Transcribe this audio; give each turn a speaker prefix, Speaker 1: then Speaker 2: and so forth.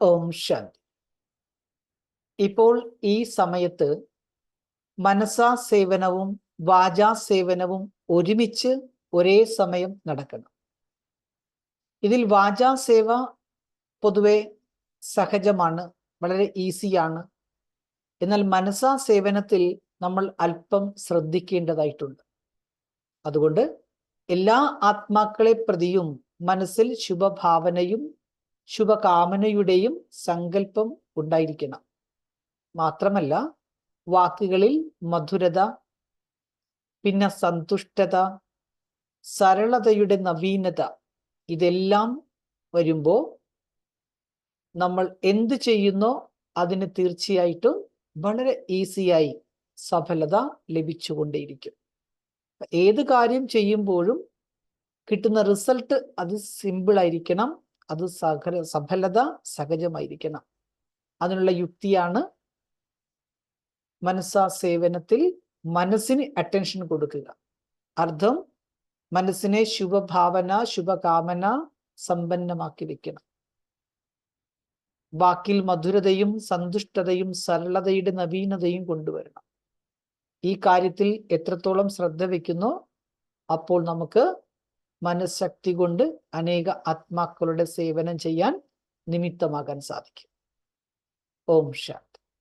Speaker 1: ഓം ശാന്തി ഇപ്പോൾ ഈ സമയത്ത് മനസാ സേവനവും വാചാ സേവനവും ഒരുമിച്ച് ഒരേ സമയം നടക്കണം. ഇതിൽ വാചാ സേവ പൊതുവെ സഹജമാണ് വളരെ ഈസിയാണ്. എന്നാൽ മനസാ സേവനത്തിൽ നമ്മൾ അല്പം ശ്രദ്ധിക്കേണ്ടതായിട്ടുണ്ട്. അതുകൊണ്ട് എല്ലാ ആത്മാക്കളെ പ്രതിയും മനസ്സിൽ ശുഭഭാവനയും ശുഭകാമനയുടെയും സങ്കല്പം ഉണ്ടായിരിക്കണം. മാത്രമല്ല വാക്കുകളിൽ മധുരത പിന്നെ സന്തുഷ്ടത സരളതയുടെ നവീനത ഇതെല്ലാം വരുമ്പോൾ നമ്മൾ എന്ത് ചെയ്യുന്നോ അതിന് തീർച്ചയായിട്ടും വളരെ ഈസിയായി സഫലത ലഭിച്ചുകൊണ്ടേയിരിക്കും. ഏത് കാര്യം ചെയ്യുമ്പോഴും കിട്ടുന്ന റിസൾട്ട് അത് സിമ്പിൾ ആയിരിക്കണം അത് സഹ സഫലത സഹജമായിരിക്കണം. അതിനുള്ള യുക്തിയാണ് മനസ്സാ സേവനത്തിൽ മനസ്സിന് അറ്റൻഷൻ കൊടുക്കുക. അർത്ഥം മനസ്സിനെ ശുഭഭാവന ശുഭകാമന സമ്പന്നമാക്കി വെക്കണം. വാക്കിൽ മധുരതയും സന്തുഷ്ടതയും സരളതയുടെ നവീനതയും കൊണ്ടുവരണം. ഈ കാര്യത്തിൽ എത്രത്തോളം ശ്രദ്ധ വെക്കുന്നോ അപ്പോൾ നമുക്ക് മനഃശക്തി കൊണ്ട് അനേക ആത്മാക്കളുടെ സേവനം ചെയ്യാൻ നിമിത്തമാകാൻ സാധിക്കും. ഓം ശാന്തി